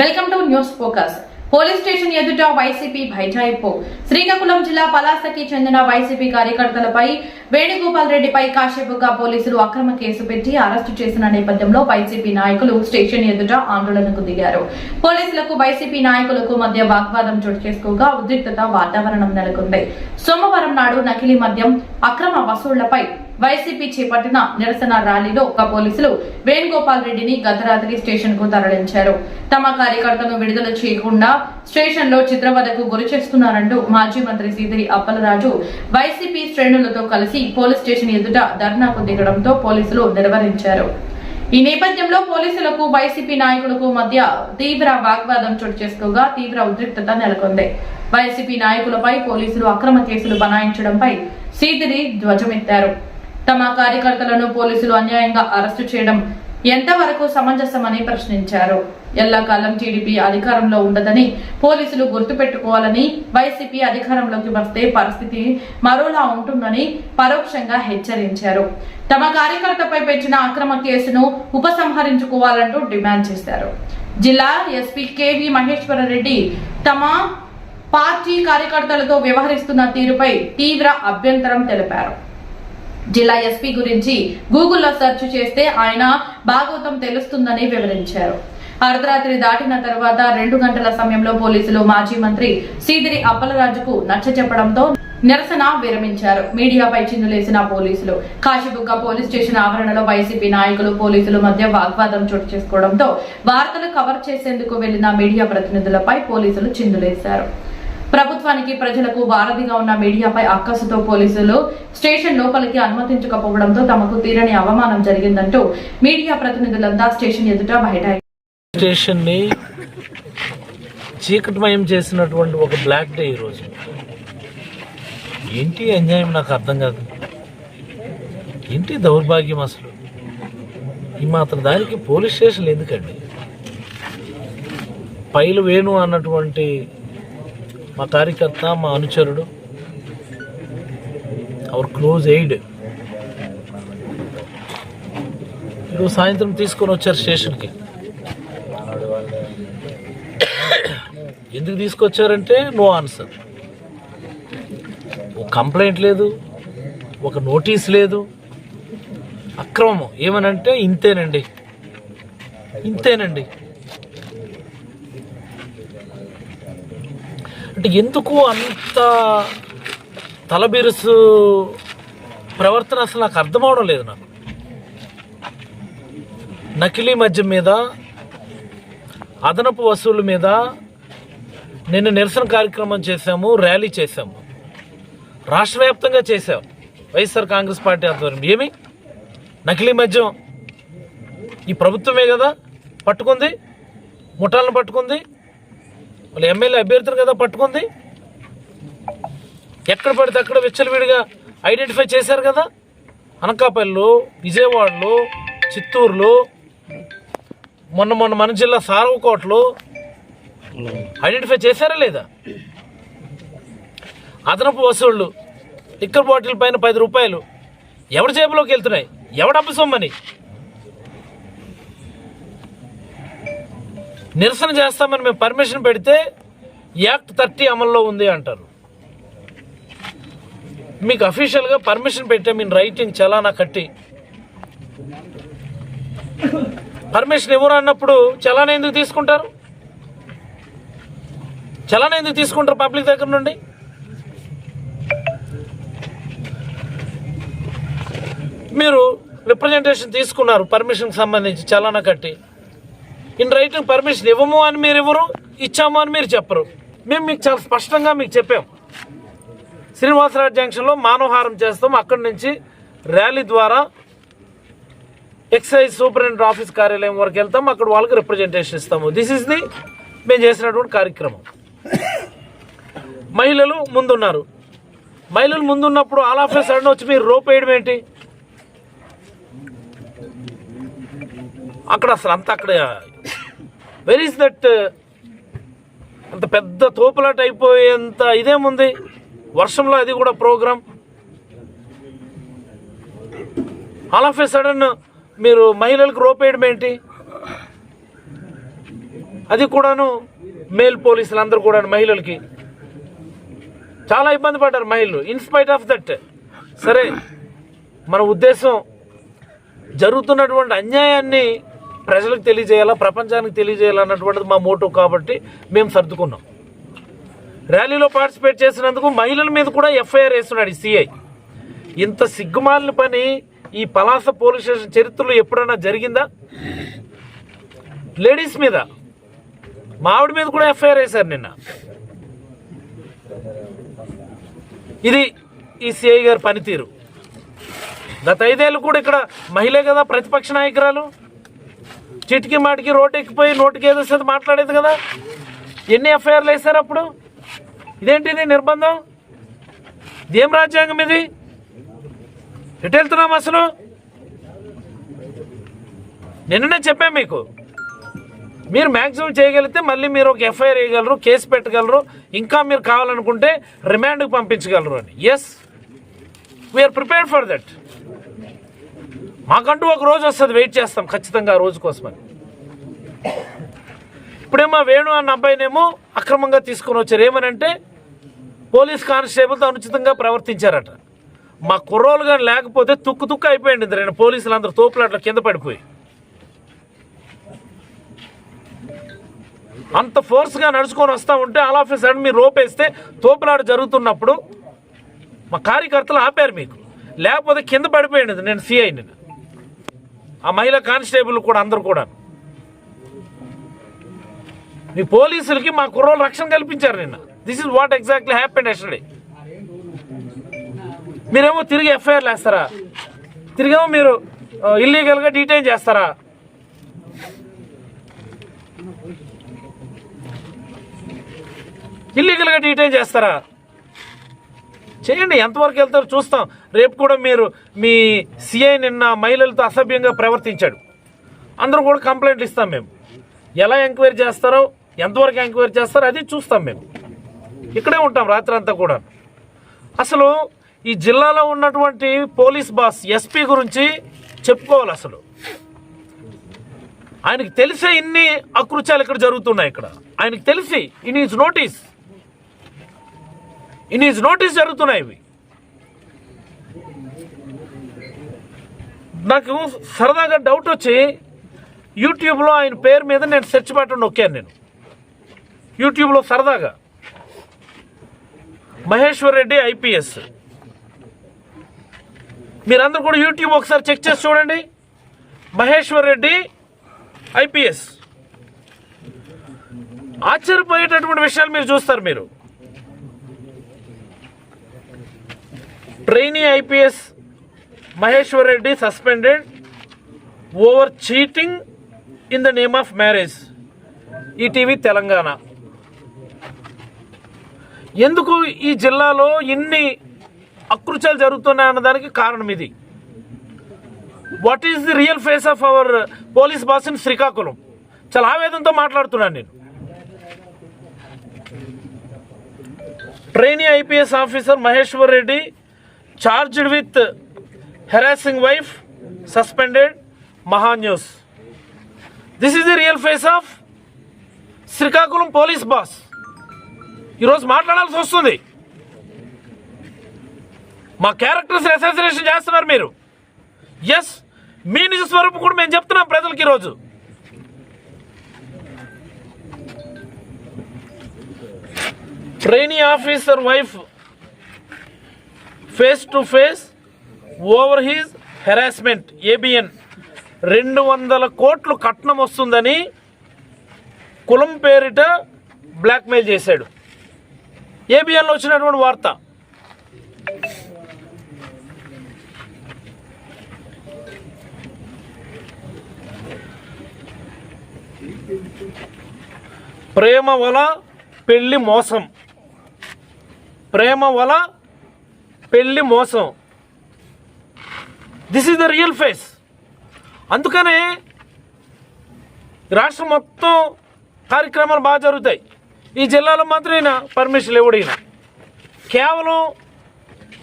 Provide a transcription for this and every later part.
Welcome to news focus. Police station ఎదుట YCP బైఠాయింపు శ్రీకాకుళం జిల్లా పలాసకి చెందిన వైసీపీ కార్యకర్తలపై వేణుగోపాల్ రెడ్డిపై కాసేపుగా పోలీసులు అక్రమ కేసు పెట్టి అరెస్టు చేసిన నేపథ్యంలో వైసీపీ నాయకులు స్టేషన్ ఎదుట ఆందోళనకు దిగారు. పోలీసులకు వైసీపీ నాయకులకు మధ్య వాగ్వాదం చోటు చేసుకోగా ఉద్రిక్తత వాతావరణం నెలకొంది. సోమవారం నాడు నకిలీ మద్యం అక్రమ వసూళ్ళపై వైసీపీ చేపట్టిన నిరసన ర్యాలీలో ఒక పోలీసులు వేణుగోపాల్ రెడ్డిని గత రాత్రి స్టేషన్కు తరలించారు. తమ కార్యకర్తను విడుదల చేయకుండా స్టేషన్లో చిత్రవదకు గురి చేస్తున్నారంటూ మాజీ మంత్రి సీదిరి అప్పలరాజు వైసీపీ శ్రేణులతో కలిసి పోలీస్ స్టేషన్ ఎదుట ధర్నాకు దిగడంతో పోలీసులు నిర్వహించారు ఈ నేపథ్యంలో పోలీసులకు వైసీపీ నాయకులకు మధ్య తీవ్ర వాగ్వాదం చోటు చేసుకోగా తీవ్ర ఉద్రిక్తత నెలకొంది. వైసీపీ నాయకులపై పోలీసులు అక్రమ కేసులు బనాయించడంపై సీదిరి ధ్వజమెత్తారు. తమ కార్యకర్తలను పోలీసులు అన్యాయంగా అరెస్టు చేయడం ఎంతవరకు సమంజసమని ప్రశ్నించారు. ఎల్లకాలం టీడీపీ అధికారంలో ఉండదని పోలీసులు గుర్తుపెట్టుకోవాలని వైసీపీ అధికారంలోకి వస్తే పరిస్థితి మరోలా ఉంటుందని పరోక్షంగా హెచ్చరించారు. తమ కార్యకర్తపై పెట్టిన అక్రమ కేసును ఉపసంహరించుకోవాలంటూ డిమాండ్ చేశారు. జిల్లా ఎస్పీ కేవి మహేశ్వర రెడ్డి తమ పార్టీ కార్యకర్తలతో వ్యవహరిస్తున్న తీరుపై తీవ్ర అభ్యంతరం తెలిపారు. జిల్లా ఎస్పీ గురించి గూగుల్లో సెర్చ్ చేస్తే ఆయన భాగవతం తెలుస్తుందని వివరించారు. అర్ధరాత్రి దాటిన తర్వాత రెండు గంటల సమయంలో పోలీసులు మాజీ మంత్రి సీదిరి అప్పలరాజుకు నచ్చ చెప్పడంతో నిరసన విరమించారు. మీడియాపై చిందులేసిన పోలీసులు కాశీబుగ్గ పోలీస్ స్టేషన్ ఆవరణలో వైసీపీ నాయకులు పోలీసుల మధ్య వాగ్వాదం చోటు చేసుకోవడంతో వార్తలు కవర్ చేసేందుకు వెళ్ళిన మీడియా ప్రతినిధులపై పోలీసులు చిందులేశారు ప్రభుత్వానికి ప్రజలకు వారధిగా ఉన్న మీడియాపై అక్కసుతో పోలీసులు స్టేషన్ లోపలికి అనుమతించకపోవడంతో తమకు తీరని అవమానం జరిగిందంటూ మీడియా ప్రతినిధులంతా స్టేషన్ ఎదుట బయట స్టేషన్ని చీకటిమయం చేసినటువంటి ఒక బ్లాక్ డే ఈరోజు. ఏంటి అన్యాయం? నాకు అర్థం కాదు. ఏంటి దౌర్భాగ్యం అసలు? ఈ మాత్రం దానికి పోలీస్ స్టేషన్లు ఎందుకండి? పైలు వేణు అన్నటువంటి మా కార్యకర్త మా అనుచరుడు అవర్ క్లోజ్ ఎయిడ్ ఈరోజు సాయంత్రం తీసుకొని వచ్చారు స్టేషన్కి. ఎందుకు తీసుకొచ్చారంటే నో ఆన్సర్. ఒక కంప్లైంట్ లేదు ఒక నోటీస్ లేదు. అక్రమం. ఏమనంటే ఇంతేనండి. ఇంతేనండి. అంటే ఎందుకు అంత తలబిరుసు ప్రవర్తన అసలు నాకు అర్థం అవడం లేదు నాకు. నకిలీ మద్యం మీద అదనపు వసూలు మీద నిన్న నిరసన కార్యక్రమం చేశాము ర్యాలీ చేశాము. రాష్ట్ర వ్యాప్తంగా చేశాం. వైఎస్ఆర్ కాంగ్రెస్ పార్టీ ఆధ్వర్యం. ఏమి? నకిలీ మద్యం. ఈ ప్రభుత్వమే కదా పట్టుకుంది ముఠాలను పట్టుకుంది వాళ్ళు ఎమ్మెల్యే అభ్యర్థులు కదా పట్టుకుంది? ఎక్కడ పడితే అక్కడ విచ్చలవిడిగా ఐడెంటిఫై చేశారు కదా? అనకాపల్లిలో విజయవాడలో చిత్తూరులో మొన్న మొన్న మన జిల్లా సారవకోటలో ఐడెంటిఫై చేశారా లేదా? అదనపు వసూళ్ళు లిక్కర్ బాటిల్ పైన పది రూపాయలు ఎవరి జేబులోకి వెళ్తున్నాయి? ఎవడు అప్పసొమ్మని నిరసన చేస్తామని మేము పర్మిషన్ పెడితే యాక్ట్ థర్టీ అమల్లో ఉంది అంటారు. మీకు అఫీషియల్గా పర్మిషన్ పెట్టే మీ రైటింగ్ చలానా కట్టి. పర్మిషన్ ఇవ్వరు అన్నప్పుడు చలానా ఎందుకు తీసుకుంటారు? చలానా ఎందుకు తీసుకుంటారు పబ్లిక్ దగ్గర నుండి? మీరు రిప్రజెంటేషన్ తీసుకున్నారు పర్మిషన్కి సంబంధించి చలానా కట్టి. ఇన్ రైటింగ్ పర్మిషన్ ఇవ్వము అని మీరు ఇవ్వరు ఇచ్చాము అని మీరు చెప్పరు. మేము మీకు చాలా స్పష్టంగా మీకు చెప్పాం. శ్రీనివాసరావు జంక్షన్లో మానవహారం చేస్తాం. అక్కడి నుంచి ర్యాలీ ద్వారా ఎక్సైజ్ సూపరింటెండెంట్ ఆఫీస్ కార్యాలయం వరకు వెళ్తాం. అక్కడ వాళ్ళకి రిప్రజెంటేషన్ ఇస్తాము. దిస్ ఇస్ ది మేము చేసినటువంటి కార్యక్రమం. మహిళలు ముందున్నారు. మహిళలు ముందున్నప్పుడు ఆల్ ఆఫ్ సడన్ వచ్చి మీరు రోప్ వేయడం ఏంటి? అక్కడ అసలు అంత అక్కడ వెర్ ఇస్ దట్ అంత పెద్ద తోపులాట అయిపోయేంత ఇదేముంది? వర్షంలో అది కూడా program all of a sudden మీరు మహిళలకు రోపేయడం ఏంటి? అది కూడాను మేల్ పోలీసులు అందరూ కూడా మహిళలకి. చాలా ఇబ్బంది పడ్డారు మహిళలు. ఇన్స్పైట్ ఆఫ్ దట్ సరే మన ఉద్దేశం జరుగుతున్నటువంటి అన్యాయాన్ని ప్రజలకు తెలియజేయాలా ప్రపంచానికి తెలియజేయాలన్నటువంటిది మా మోటో కాబట్టి మేము సర్దుకున్నాం. ర్యాలీలో పార్టిసిపేట్ చేసినందుకు మహిళల మీద కూడా ఎఫ్ఐఆర్ వేస్తున్నాడు ఈ సిఐ. ఇంత సిగ్గుమాలిన పని ఈ పలాస పోలీస్ స్టేషన్ చరిత్రలో ఎప్పుడైనా జరిగిందా? లేడీస్ మీద. మావిడ మీద కూడా ఎఫ్ఐఆర్ వేశారు నిన్న. ఇది ఈ సిఐ గారి పనితీరు. గత ఐదేళ్ళు కూడా ఇక్కడ మహిళే కదా ప్రతిపక్ష నాయకురాలు. చిటికి మాటికి రోడ్ ఎక్కిపోయి నోటికి ఏదో వస్తుంది మాట్లాడేది కదా? ఎన్ని ఎఫ్ఐఆర్లు వేశారు అప్పుడు? ఇదేంటిది నిర్బంధం? ఇదేం రాజ్యాంగం ఇది? ఎటు వెళ్తున్నాం అసలు? నిన్ననే చెప్పాం మీకు. మీరు మ్యాక్సిమం చేయగలిగితే మళ్ళీ మీరు ఒక ఎఫ్ఐఆర్ వేయగలరు కేసు పెట్టగలరు ఇంకా మీరు కావాలనుకుంటే రిమాండ్కి పంపించగలరు అని. Yes we are prepared for that మాకంటూ ఒక రోజు వస్తుంది వెయిట్ చేస్తాం ఖచ్చితంగా ఆ రోజు కోసమని. ఇప్పుడేమో వేణు అన్న అబ్బాయినేమో అక్రమంగా తీసుకొని వచ్చారు. ఏమనంటే పోలీస్ కానిస్టేబుల్తో అనుచితంగా ప్రవర్తించారట. మా కుర్రోలు కానీ లేకపోతే తుక్కు తుక్కు అయిపోయింది రెండు పోలీసులు అందరూ తోపులాట్ల కింద పడిపోయి. అంత ఫోర్స్గా నడుచుకొని వస్తూ ఉంటే ఆల్ ఆఫ్ సడన్ మీరు రోపేస్తే తోపులాట జరుగుతున్నప్పుడు మా కార్యకర్తలు ఆపారు మీకు. లేకపోతే కింద పడిపోయింది నేను సిఐ నేను ఆ మహిళా కానిస్టేబుల్ కూడా అందరు కూడా మీ పోలీసులకి మా కుర్రోలు రక్షణ కల్పించారు నిన్న. This is what exactly happened yesterday మీరేమో తిరిగి ఎఫ్ఐఆర్లు వేస్తారా తిరిగేమో మీరు ఇల్లీగల్గా డీటైన్ చేస్తారా? ఇల్లీగల్గా డీటైన్ చేస్తారా? చేయండి ఎంతవరకు వెళ్తారో చూస్తాం. రేపు కూడా మీరు మీ సిఐ నిన్న మహిళలతో అసభ్యంగా ప్రవర్తించాడు. అందరూ కూడా కంప్లైంట్ ఇస్తాం మేము. ఎలా ఎంక్వైరీ చేస్తారో ఎంతవరకు ఎంక్వైరీ చేస్తారో అది చూస్తాం మేము. ఇక్కడే ఉంటాం రాత్రి అంతా కూడా. అసలు ఈ జిల్లాలో ఉన్నటువంటి పోలీస్ బాస్ ఎస్పీ గురించి చెప్పుకోవాలి అసలు. ఆయనకి తెలిసే ఇన్ని అకృత్యాలు ఇక్కడ జరుగుతున్నాయి ఇక్కడ. ఆయనకి తెలిసి in his notice in his notice జరుగుతున్నాయి ఇవి. నాకు సరదాగా డౌట్ వచ్చి యూట్యూబ్లో ఆయన పేరు మీద నేను సెర్చ్ బటన్ నొక్కాను నేను. యూట్యూబ్లో సరదాగా. మహేశ్వర్ రెడ్డి ఐపీఎస్. మీరందరూ కూడా యూట్యూబ్ ఒకసారి చెక్ చేసి చూడండి. మహేశ్వర్ రెడ్డి ఐపీఎస్. ఆశ్చర్యపోయేటటువంటి విషయాలు మీరు చూస్తారు మీరు. Trainee IPS Maheshwar Reddy suspended over cheating in the name of marriage. ETV Telangana. ఎందుకు ఈ జిల్లాలో ఇన్ని అకృత్యాలు జరుగుతున్నాయి అన్నదానికి కారణం ఇది. What is the real face of our police boss in Srikakulam? చాలా ఆవేదంతో మాట్లాడుతున్నాను నేను. Trainee IPS officer Maheshwar Reddy charged with harassing wife suspended Maha news this is the real face of Srikakulam police boss ఈరోజు మాట్లాడాల్సి వస్తుంది. మా characters association చేస్తున్నారు మీరు. ఎస్ మీ నిజ స్వరూపం కూడా మేము చెప్తున్నాం ప్రజలకి ఈరోజు. Trainee officer wife face to face over his harassment ABN. రెండు వందల కోట్లు కట్నం వస్తుందని కులం పేరిట బ్లాక్మెయిల్ చేశాడు. ఏబిఎన్లో వచ్చినటువంటి వార్త. ప్రేమ వల పెళ్ళి మోసం. ప్రేమ వల పెళ్ళి మోసం. This is the real face అందుకనే రాష్ట్రం మొత్తం కార్యక్రమాలు బాగా జరుగుతాయి. ఈ జిల్లాలో మాత్రం ఈయన పర్మిషన్ ఇవ్వడు ఈయన కేవలం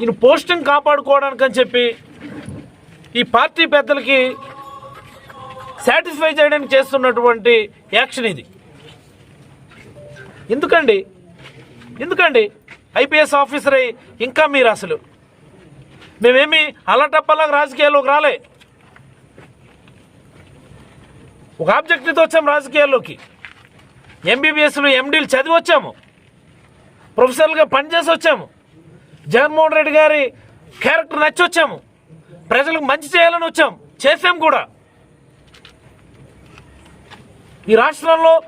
ఈయన పోస్టింగ్ కాపాడుకోవడానికి అని చెప్పి ఈ పార్టీ పెద్దలకి సాటిస్ఫై చేయడానికి చేస్తున్నటువంటి యాక్షన్ ఇది. ఎందుకండి? ఎందుకండి? ఐపీఎస్ ఆఫీసర్ ఇంకా మీరు అసలు. మేమేమి అల్లటప్పలాగా రాజకీయాల్లోకి రాలే. ఒక ఆబ్జెక్టివ్తో వచ్చాము రాజకీయాల్లోకి. ఎంబీబీఎస్లు ఎండీలు చదివి వచ్చాము. ప్రొఫెసర్లుగా పనిచేసి వచ్చాము. జగన్మోహన్ రెడ్డి గారి క్యారెక్టర్ నచ్చి వచ్చాము. ప్రజలకు మంచి చేయాలని వచ్చాం. చేసాం కూడా. ఈ రాష్ట్రంలో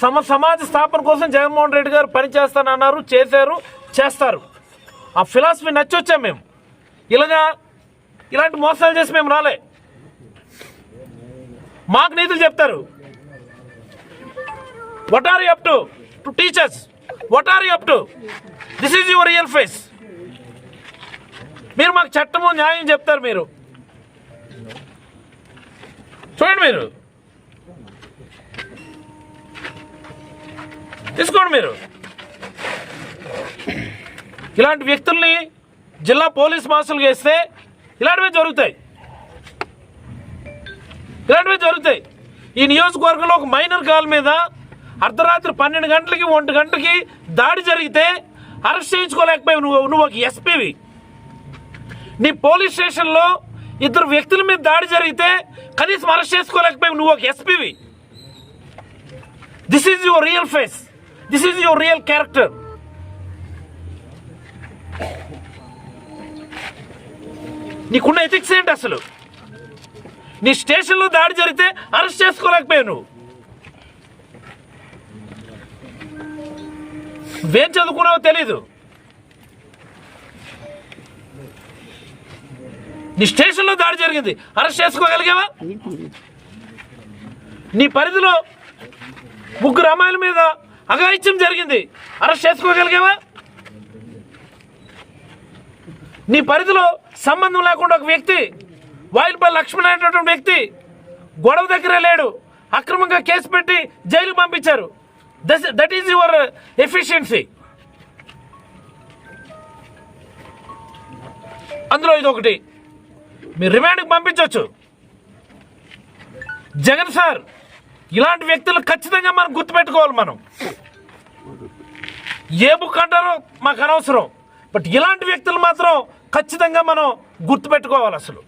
సమ సమాజ స్థాపన కోసం జగన్మోహన్ రెడ్డి గారు పనిచేస్తానన్నారు చేశారు చేస్తారు. ఆ ఫిలాసఫీ నచ్చొచ్చాం మేము. ఇలాగా ఇలాంటి మోసాలు చేసి మేము రాలే. మాకు నీతులు చెప్తారు. What are you up to to teachers what are you up to this is your real face మీరు మాకు చట్టము న్యాయం చెప్తారు మీరు. చూడండి మీరు. తీసుకోండి మీరు. ఇలాంటి వ్యక్తుల్ని జిల్లా పోలీస్ మాస్టర్లు వేస్తే ఇలాంటివే జరుగుతాయి. ఇలాంటివే జరుగుతాయి. ఈ నియోజకవర్గంలో ఒక మైనర్ కాల్ మీద అర్ధరాత్రి పన్నెండు గంటలకి ఒంటి గంటలకి దాడి జరిగితే అరెస్ట్ చేయించుకోలేకపోయావు నువ్వు నువ్వు ఒక ఎస్పీవి. నీ పోలీస్ స్టేషన్లో ఇద్దరు వ్యక్తుల మీద దాడి జరిగితే కనీసం అరెస్ట్ చేసుకోలేకపోయావు నువ్వు ఒక SPV. This is your real face this is your real character నీకున్న ఎథిక్స్ ఏంటి అసలు? నీ స్టేషన్లో దాడి జరిగితే అరెస్ట్ చేసుకోలేకపోయావు నువ్వు నువ్వేం చదువుకున్నావో తెలీదు. నీ స్టేషన్లో దాడి జరిగింది. అరెస్ట్ చేసుకోగలిగావా? నీ పరిధిలో ముగ్గురు అమ్మాయిల మీద అఘాయిత్యం జరిగింది. అరెస్ట్ చేసుకోగలిగావా? నీ పరిధిలో సంబంధం లేకుండా ఒక వ్యక్తి వాయిల్పల్లి లక్ష్మణ్ అనేటటువంటి వ్యక్తి గొడవ దగ్గరే లేడు. అక్రమంగా కేసు పెట్టి జైలు పంపించారు. దట్ ఈజ్ యువర్ ఎఫిషియన్సీ అందులో ఇది ఒకటి. మీరు రిమాండ్కి పంపించవచ్చు జగన్ సార్ ఇలాంటి వ్యక్తులు ఖచ్చితంగా మనం గుర్తుపెట్టుకోవాలి మనం. ఏ బుక్ అంటారో మాకు అనవసరం. బట్ ఇలాంటి వ్యక్తులు మాత్రం ఖచ్చితంగా మనం గుర్తుపెట్టుకోవాలి అసలు.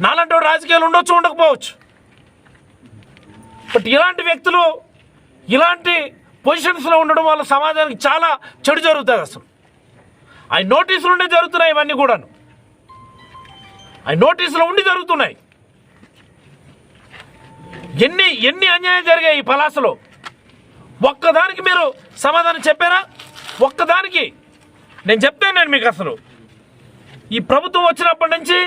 నాలంటి రాజకీయాలు ఉండొచ్చు ఉండకపోవచ్చు. బట్ ఇలాంటి వ్యక్తులు ఇలాంటి పొజిషన్స్లో ఉండడం వల్ల సమాజానికి చాలా చెడు జరుగుతుంది అసలు. ఆ నోటీసులు ఉండే జరుగుతున్నాయి ఇవన్నీ కూడాను. ఆ నోటీసులు ఉండి జరుగుతున్నాయి. ఎన్ని ఎన్ని అన్యాయం జరిగాయి ఈ పలాసలో? ఒక్కదానికి మీరు సమాధానం చెప్పారా? ఒక్కదానికి నేను చెప్తాను నేను మీకు అసలు. ఈ ప్రభుత్వం వచ్చినప్పటి నుంచి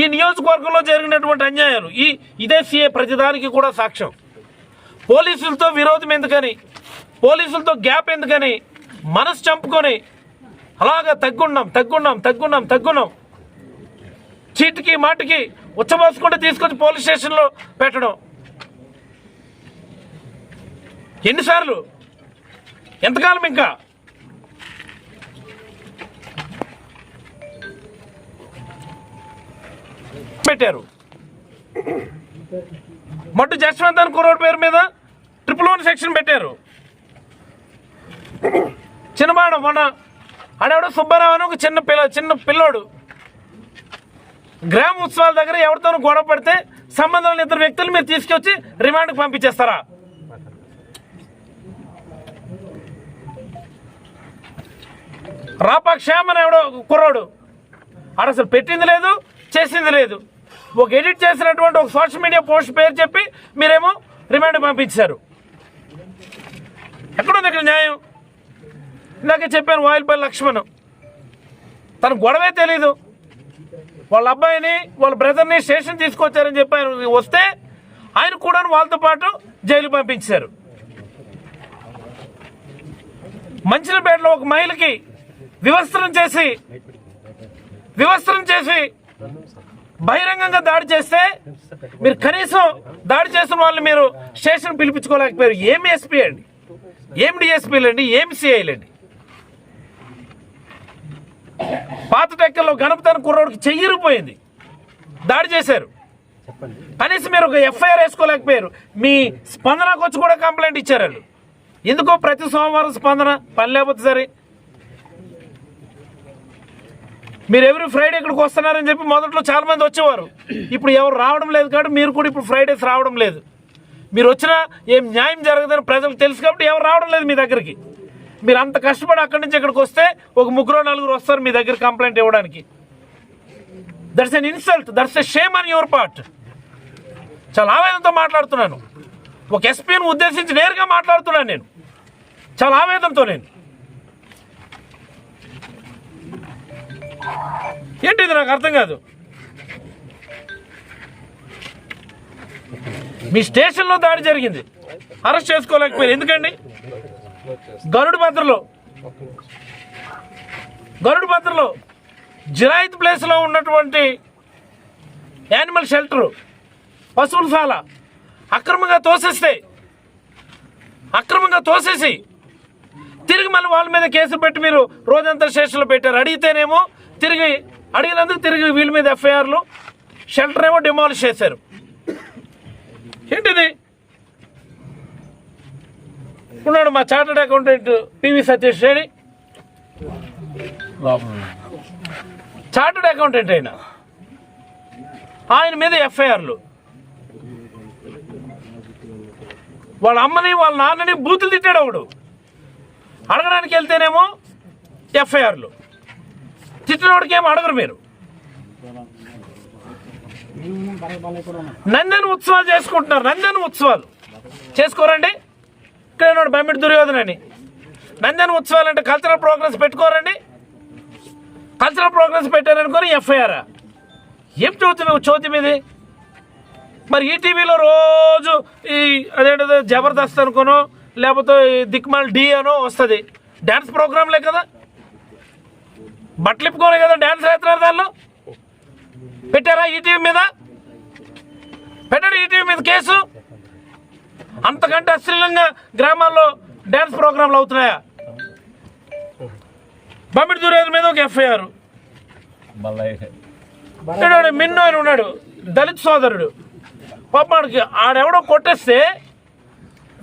ఈ నియోజకవర్గంలో జరిగినటువంటి అన్యాయాలు ఈ ఇదే సీఏ ప్రతిదానికి కూడా సాక్ష్యం. పోలీసులతో విరోధం ఎందుకని? పోలీసులతో గ్యాప్ ఎందుకని? మనసు చంపుకొని అలాగా తగ్గున్నాం తగ్గున్నాం తగ్గున్నాం తగ్గున్నాం. చీటికి మాటికి ఉచ్చబోసుకుంటే తీసుకొచ్చి పోలీస్ స్టేషన్లో పెట్టడం. ఎన్నిసార్లు? ఎంతకాలం ఇంకా? పెట్టారు. మట్టు జస్వంత్ కురోడ్ పేరు మీద ట్రిపుల్ వన్ సెక్షన్ పెట్టారు. చిన్నబాడు మొన్న ఆడెవడో సుబ్బారావు అని ఒక చిన్న పిల్ల చిన్న పిల్లోడు. గ్రామ ఉత్సవాల దగ్గర ఎవరితోనూ గొడవ పడితే సంబంధం లేని ఇద్దరు వ్యక్తులు మీరు తీసుకొచ్చి రిమాండ్కి పంపించేస్తారా? రాపా క్షేమని ఎవడో కుర్రాడు. ఆడ అసలు పెట్టింది లేదు చేసింది లేదు. ఒక ఎడిట్ చేసినటువంటి ఒక సోషల్ మీడియా పోస్ట్ పేరు చెప్పి మీరేమో రిమాండ్ పంపించారు. ఎక్కడుంది ఇక్కడ న్యాయం? ఇందాక చెప్పాను వాయిల్పల్లి లక్ష్మణ్. తన గొడవే తెలీదు. వాళ్ళ అబ్బాయిని వాళ్ళ బ్రదర్ని స్టేషన్ తీసుకొచ్చారని చెప్పి ఆయన వస్తే ఆయన కూడా వాళ్ళతో పాటు జైలు పంపించారు. మంచినపేటలో ఒక మహిళకి వివస్త్రం చేసి వివస్త్రం చేసి బహిరంగంగా దాడి చేస్తే మీరు కనీసం దాడి చేసిన వాళ్ళు మీరు స్టేషన్ పిలిపించుకోలేకపోయారు. ఏమి ఎస్పీ అండి? ఏం డిఎస్పీలు అండి? ఏం సిఐలండి పాత టెక్కల్లో గణపతన కుర్రోడికి చెయ్యిరిపోయింది దాడి చేశారు. కనీసం మీరు ఒక ఎఫ్ఐఆర్ వేసుకోలేకపోయారు. మీ స్పందనకు వచ్చి కూడా కంప్లైంట్ ఇచ్చారు వాళ్ళు. ఎందుకో ప్రతి సోమవారం స్పందన పని లేకపోతే సరే మీరు ఎవరు ఫ్రైడే ఇక్కడికి వస్తున్నారని చెప్పి మొదట్లో చాలా మంది వచ్చేవారు. ఇప్పుడు ఎవరు రావడం లేదు కాబట్టి మీరు కూడా ఇప్పుడు ఫ్రైడేస్ రావడం లేదు. మీరు వచ్చినా ఏం న్యాయం జరగదని ప్రజలకు తెలుసు కాబట్టి ఎవరు రావడం లేదు మీ దగ్గరికి. మీరు అంత కష్టపడి అక్కడి నుంచి ఇక్కడికి వస్తే ఒక ముగ్గురు నలుగురు వస్తారు మీ దగ్గర కంప్లైంట్ ఇవ్వడానికి. That's an insult that's a shame on your part చాలా ఆవేదనతో మాట్లాడుతున్నాను. ఒక ఎస్పీని ఉద్దేశించి నేరుగా మాట్లాడుతున్నాను నేను. చాలా ఆవేదనతో నేను. ఏంటిది నాకు అర్థం కాదు? మీ స్టేషన్లో దాడి జరిగింది. అరెస్ట్ చేసుకోలేకపోయారు. ఎందుకండి? గరుడు భద్రలో గరుడు భద్రలో జిరాయిత్ ప్లేస్లో ఉన్నటువంటి యానిమల్ షెల్టరు పశువులశాల అక్రమంగా తోసేస్తే అక్రమంగా తోసేసి తిరిగి మళ్ళీ వాళ్ళ మీద కేసులు పెట్టి మీరు రోజంతా స్టేషన్లో పెట్టారు. అడిగితేనేమో తిరిగి అడిగినందుకు తిరిగి వీళ్ళ మీద ఎఫ్ఐఆర్లు షెల్టర్ ఏమో డిమాలిష్ చేశారు. ఏంటిది? ఉన్నాడు మా chartered accountant PV Satish Reddy. Chartered accountant అయినా ఆయన మీద ఎఫ్ఐఆర్లు. వాళ్ళ అమ్మని వాళ్ళ నాన్నని బూతులు తిట్టాడు ఒకడు. అడగడానికి వెళ్తేనేమో ఎఫ్ఐఆర్లు. తిట్టినోడికి ఏం అడగరు మీరు. నందన్ ఉత్సవాలు చేసుకుంటున్నారు నందన్ ఉత్సవాలు. చేసుకోరండి. ఇక్కడ బమ్మిడి దుర్యోధన అని నందన్ ఉత్సవాలు అంటే కల్చరల్ ప్రోగ్రామ్స్ పెట్టుకోరండి. కల్చరల్ ప్రోగ్రామ్స్ పెట్టారనుకొని ఎఫ్ఐఆర్ ఏం చదువుతున్నావు చోద్యం ఇది మరి ఈటీవీలో రోజు ఈ అదేంటో జబర్దస్త్ అనుకోనో లేకపోతే దిక్మాల్ డి అనో వస్తుంది. డ్యాన్స్ ప్రోగ్రాంలే కదా. బట్టలు ఇప్పుకోలే కదా డ్యాన్స్ వేస్తున్నారు దానిలో? పెట్టారా ఈటీవీ మీద? పెట్టాడు ఈటీవీ మీద కేసు? అంతకంటే అశ్లీలంగా గ్రామాల్లో డ్యాన్స్ ప్రోగ్రాంలు అవుతున్నాయా? బొమ్మిడి దురేది మీద ఒక ఎఫ్ఐఆర్. మిన్ను అని ఉన్నాడు దళిత సోదరుడు. పాపాడికి ఆడెవడో కొట్టేస్తే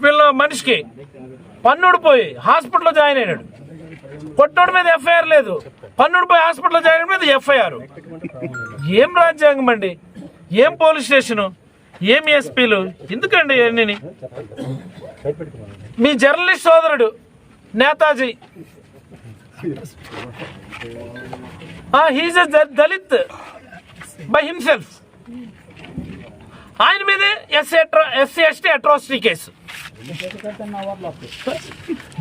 వీళ్ళ మనిషికి పన్నుడు పోయి హాస్పిటల్లో జాయిన్ అయినాడు. కొట్టోడి మీద ఎఫ్ఐఆర్ లేదు. పన్నుడు పోయి హాస్పిటల్లో చేయడం మీద ఎఫ్ఐఆర్. ఏం రాజ్యాంగం అండి? ఏం పోలీస్ స్టేషను? ఏం ఎస్పీలు? ఎందుకండి అన్నీ మీ జర్నలిస్ట్ సోదరుడు Netaji. He's a Dalit by himself ఆయన మీదే ఎస్సీ అట్రా ఎస్సీ ఎస్టీ అట్రాసిటీ కేసు.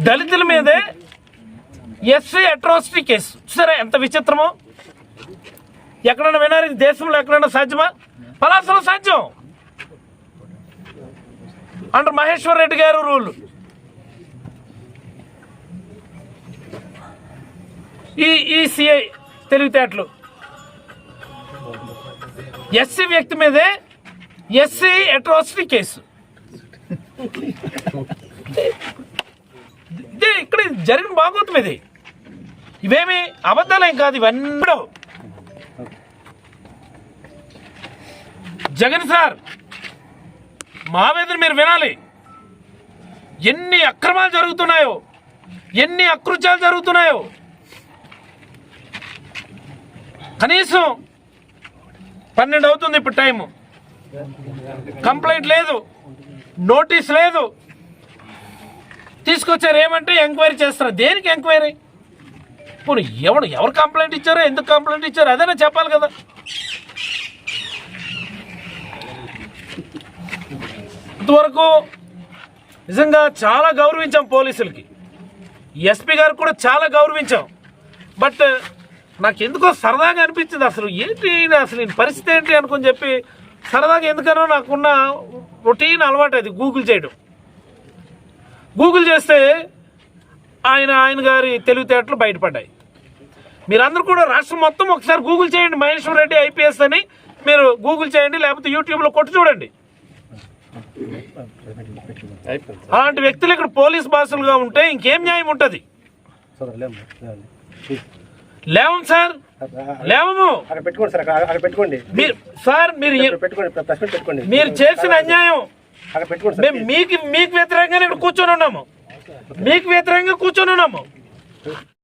దళితుల మీదే ఎస్సీ అట్రాసిటీ కేసు. సరే ఎంత విచిత్రమో? ఎక్కడన్నా వినారు ఇది దేశంలో ఎక్కడన్నా సాధ్యమా? పలాసలో సాధ్యం. అంటారు మహేశ్వర్ రెడ్డి గారు రూల్. ఈ ఈ సిఐ తెలివితేటలు. ఎస్సీ వ్యక్తి మీదే ఎస్సీ అట్రాసిటీ కేసు. ఇక్కడ జరిగిన బాగోతుంది ఇది. ఇవేమి అబద్ధాలేం కాదు ఇవన్నీ జగన్ సార్ మా మీరు వినాలి. ఎన్ని అక్రమాలు జరుగుతున్నాయో ఎన్ని అకృత్యాలు జరుగుతున్నాయో. కనీసం పన్నెండు అవుతుంది ఇప్పుడు టైము. కంప్లైంట్ లేదు నోటీస్ లేదు. తీసుకొచ్చారు ఏమంటే ఎంక్వైరీ చేస్తారు. దేనికి ఎంక్వైరీ? పోనీ ఎవడు ఎవరు కంప్లైంట్ ఇచ్చారో ఎందుకు కంప్లైంట్ ఇచ్చారో అదేనా చెప్పాలి కదా. ఇంతవరకు నిజంగా చాలా గౌరవించాం పోలీసులకి. ఎస్పీ గారు కూడా చాలా గౌరవించాం. బట్ నాకు ఎందుకో సరదాగా అనిపించింది అసలు. ఏంటి అసలు ఈ పరిస్థితి ఏంటి అనుకుని చెప్పి సరదాగా ఎందుకనో నాకున్న రొటీన్ అలవాటు అది గూగుల్ చేయడం. గూగుల్ చేస్తే ఆయన ఆయన గారి తెలివితేటలు బయటపడ్డాయి. మీరందరూ కూడా రాష్ట్రం మొత్తం ఒకసారి గూగుల్ చేయండి మహేశ్వర్ రెడ్డి ఐపీఎస్ అని. మీరు గూగుల్ చేయండి లేకపోతే యూట్యూబ్లో కొట్టి చూడండి. అలాంటి వ్యక్తులు ఇక్కడ పోలీస్ బాసులుగా ఉంటే ఇంకేం న్యాయం ఉంటుంది? లేవం సార్. లేవము. సార్ మీరు పెట్టుకోండి మీరు చేసిన అన్యాయం. మేము మీకు మీకు వ్యతిరేకంగానే ఇక్కడ కూర్చొని ఉన్నాము. మీకు వ్యతిరేకంగా కూర్చొని ఉన్నాము.